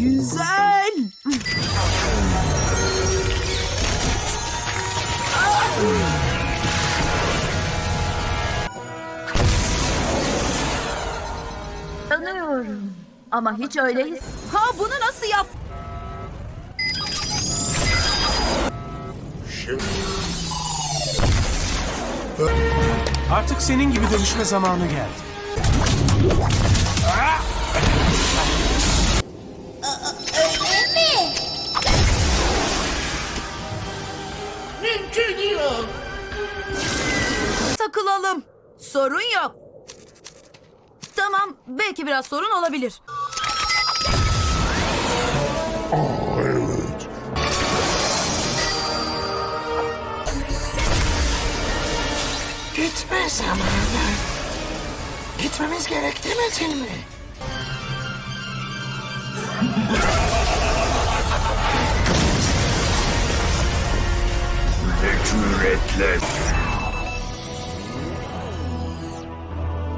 Güzel. Tanıyorum. Ama hiç öyle his... Ha bunu nasıl yap? Artık senin gibi dönüşme zamanı geldi. Takılalım. Sorun yok. Tamam, belki biraz sorun olabilir. Gitme zamanı. Gitmemiz gerek demedin mi?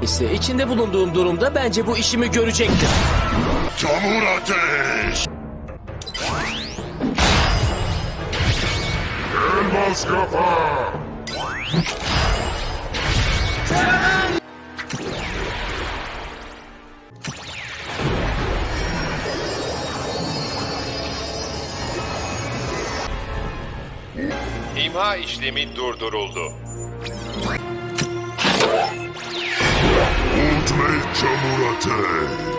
İşte içinde bulunduğum durumda bence bu işimi görecektir. Çamur ateş! Elmas kafa! İmha işlemi durduruldu. Ultimate çamur ateş!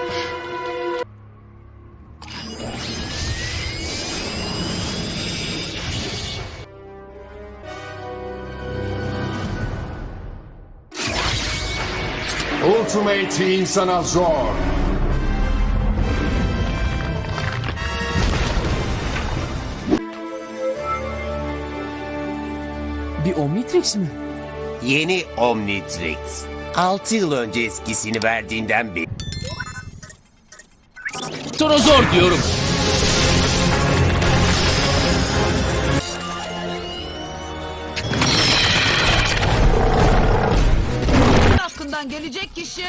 Ultimate insana zor. Bir Omnitrix mi? Yeni Omnitrix. 6 yıl önce eskisini verdiğinden beri Trozor diyorum. Hakkından gelecek kişi...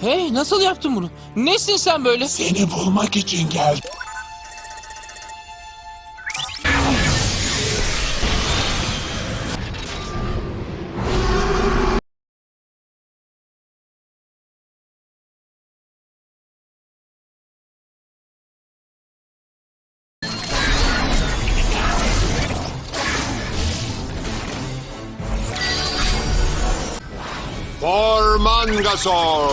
Hey nasıl yaptın bunu? Nesin sen böyle? Seni bulmak için geldim. Formangasor!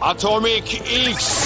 Atomic X!